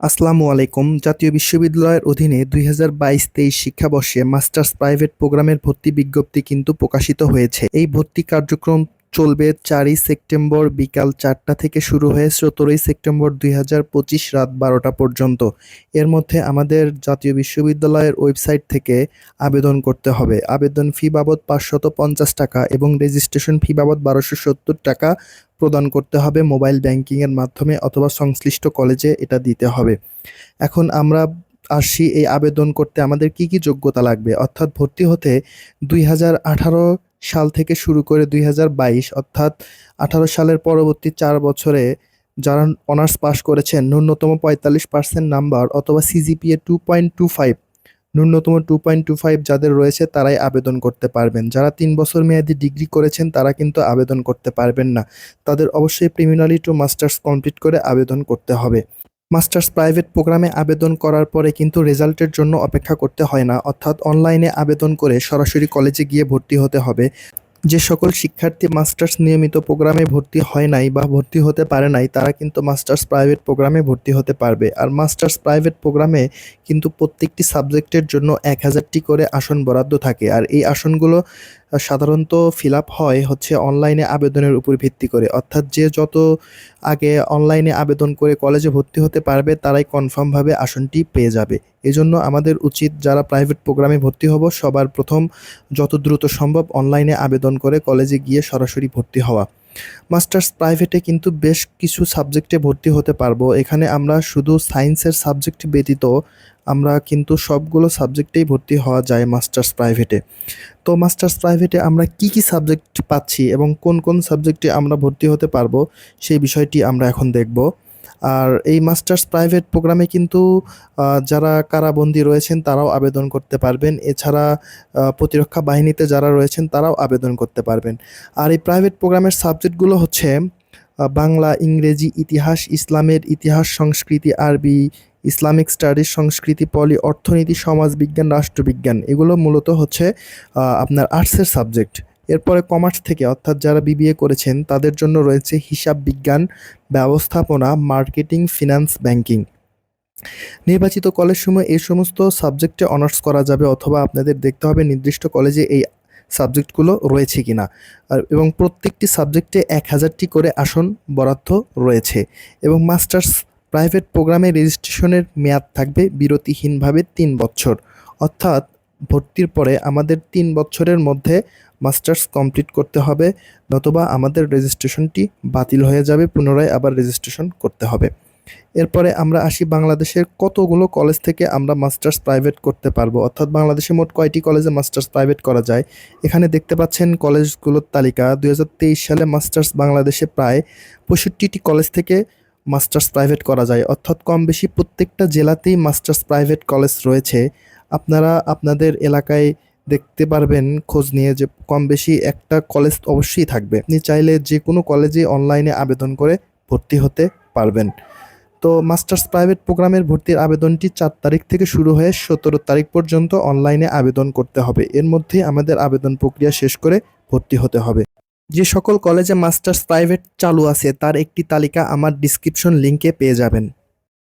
আসসালামু আলাইকুম। জাতীয় বিশ্ববিদ্যালয়ের অধীনে দুই হাজার বাইশ তেইশ শিক্ষাবর্ষে মাস্টার্স প্রাইভেট প্রোগ্রামের ভর্তি বিজ্ঞপ্তি কিন্তু প্রকাশিত হয়েছে। এই ভর্তি কার্যক্রম চলবে চারই সেপ্টেম্বর বিকাল চারটা থেকে শুরু হয়ে সতেরোই সেপ্টেম্বর দুই হাজার পঁচিশ রাত বারোটা পর্যন্ত। এর মধ্যে আমাদের জাতীয় বিশ্ববিদ্যালয়ের ওয়েবসাইট থেকে আবেদন করতে হবে। আবেদন ফি বাবদ পাঁচশত পঞ্চাশ টাকা এবং রেজিস্ট্রেশন ফি বাবদ বারোশো সত্তর টাকা প্রদান করতে হবে মোবাইল ব্যাংকিংয়ের মাধ্যমে অথবা সংশ্লিষ্ট কলেজে এটা দিতে হবে। এখন আমরা আসছি এই আবেদন করতে আমাদের কি কি যোগ্যতা লাগবে? অর্থাৎ ভর্তি হতে দুই হাজার আঠারো সাল থেকে শুরু করে দুই হাজার বাইশ, অর্থাৎ আঠারো সালের পরবর্তী চার বছরে যারা অনার্স পাশ করেছেন, ন্যূনতম পঁয়তাল্লিশ পার্সেন্ট নাম্বার অথবা CGPA two point two five, ন্যূনতম টু পয়েন্ট টু ফাইভ যাদের রয়েছে তারাই আবেদন করতে পারবেন। যারা তিন বছর মেয়াদি ডিগ্রি করেছেন, তারা কিন্তু আবেদন করতে পারবেন না। তাদের অবশ্যই প্রিমিনারি টু মাস্টার্স কমপ্লিট করে আবেদন করতে হবে। মাস্টার্স প্রাইভেট প্রোগ্রামে আবেদন করার পরে কিন্তু রেজাল্টের জন্য অপেক্ষা করতে হয় না। অর্থাৎ অনলাইনে আবেদন করে সরাসরি কলেজে গিয়ে ভর্তি হতে হবে। যে সকল শিক্ষার্থী মাস্টার্স নিয়মিত প্রোগ্রামে ভর্তি হয় নাই বা ভর্তি হতে পারে নাই, তারা কিন্তু মাস্টার্স প্রাইভেট প্রোগ্রামে ভর্তি হতে পারবে। আর মাস্টার্স প্রাইভেট প্রোগ্রামে কিন্তু প্রত্যেকটি সাবজেক্টের জন্য এক হাজারটি করে আসন বরাদ্দ থাকে। আর এই আসনগুলো সাধারণত ফিল আপ হয় হচ্ছে অনলাইনে আবেদনের উপর ভিত্তি করে। অর্থাৎ যে যত আগে অনলাইনে আবেদন করে কলেজে ভর্তি হতে পারবে, তারাই কনফার্মভাবে আসনটি পেয়ে যাবে। এজন্য আমাদের উচিত যারা প্রাইভেট প্রোগ্রামে ভর্তি হব, সবার প্রথম যত দ্রুত সম্ভব অনলাইনে আবেদন করে কলেজে গিয়ে সরাসরি ভর্তি হওয়া। মাস্টার্স প্রাইভেটে কিন্তু বেশ কিছু সাবজেক্টে ভর্তি হতে পারব। এখানে আমরা শুধু সায়েন্সের সাবজেক্ট ব্যতীত আমরা কিন্তু সবগুলো সাবজেক্টেই ভর্তি হওয়া যায় মাস্টার্স প্রাইভেটে তো মাস্টার্স প্রাইভেটে আমরা কি কি সাবজেক্ট পাচ্ছি এবং কোন কোন সাবজেক্টে আমরা ভর্তি হতে পারব সেই বিষয়টি আমরা এখন দেখব। আর এই মাস্টার্স প্রাইভেট প্রোগ্রামে কিন্তু যারা কারাবন্দী রয়েছেন তারাও আবেদন করতে পারবেন। এছাড়া প্রতিরক্ষা বাহিনীতে যারা রয়েছেন তারাও আবেদন করতে পারবেন। আর এই প্রাইভেট প্রোগ্রামের সাবজেক্টগুলো হচ্ছে বাংলা, ইংরেজি, ইতিহাস, ইসলামের ইতিহাস, সংস্কৃতি, আরবি, ইসলামিক স্টাডিজ, সংস্কৃতি, পলি, অর্থনীতি, সমাজবিজ্ঞান, রাষ্ট্রবিজ্ঞান। এগুলো মূলত হচ্ছে আপনার আর্টসের সাবজেক্ট। এরপরে কমার্স থেকে, অর্থাৎ যারা বিবিএ করেছেন, তাদের জন্য রয়েছে হিসাব বিজ্ঞান ব্যবস্থাপনা, মার্কেটিং, ফিনান্স, ব্যাংকিং। নির্বাচিত কলেজসমূহ এই সমস্ত সাবজেক্টে অনার্স করা যাবে অথবা আপনাদের দেখতে হবে নির্দিষ্ট কলেজে এই সাবজেক্টগুলো রয়েছে কিনা। আর, এবং প্রত্যেকটি সাবজেক্টে এক হাজারটি করে আসন বরাদ্দ রয়েছে। এবং মাস্টার্স প্রাইভেট প্রোগ্রামে রেজিস্ট্রেশনের মেয়াদ থাকবে বিরতিহীনভাবে তিন বছর। অর্থাৎ ভর্তির পরে আমাদের তিন বছরের মধ্যে মাস্টার্স কমপ্লিট করতে হবে, নতুবা আমাদের রেজিস্ট্রেশনটি বাতিল হয়ে যাবে, পুনরায় আবার রেজিস্ট্রেশন করতে হবে। এরপরে আমরা আসি বাংলাদেশের কতগুলো কলেজ থেকে আমরা মাস্টার্স প্রাইভেট করতে পারব। অর্থাৎ বাংলাদেশে মোট কয়টি কলেজে মাস্টার্স প্রাইভেট করা যায়? এখানে দেখতে পাচ্ছেন কলেজগুলোর তালিকা। দুই হাজার তেইশ সালে মাস্টার্স বাংলাদেশে প্রায় পঁয়ষট্টিটি কলেজ থেকে মাস্টার্স প্রাইভেট করা যায়। অর্থাৎ কম বেশি প্রত্যেকটা জেলাতেই মাস্টার্স প্রাইভেট কলেজ রয়েছে। আপনারা আপনাদের এলাকায় দেখতে পারবেন, খোঁজ নিয়ে যে কম বেশি একটা কলেজ অবশ্যই থাকবে। আপনি চাইলে যে কোনো কলেজে অনলাইনে আবেদন করে ভর্তি হতে পারবেন। তো মাস্টার্স প্রাইভেট প্রোগ্রামের ভর্তির আবেদনটি চার তারিখ থেকে শুরু হয়ে সতেরো তারিখ পর্যন্ত অনলাইনে আবেদন করতে হবে। এর মধ্যেই আমাদের আবেদন প্রক্রিয়া শেষ করে ভর্তি হতে হবে। যে সকল কলেজে মাস্টার্স প্রাইভেট চালু আছে, তার একটি তালিকা আমার ডিসক্রিপশন লিংকে পেয়ে যাবেন।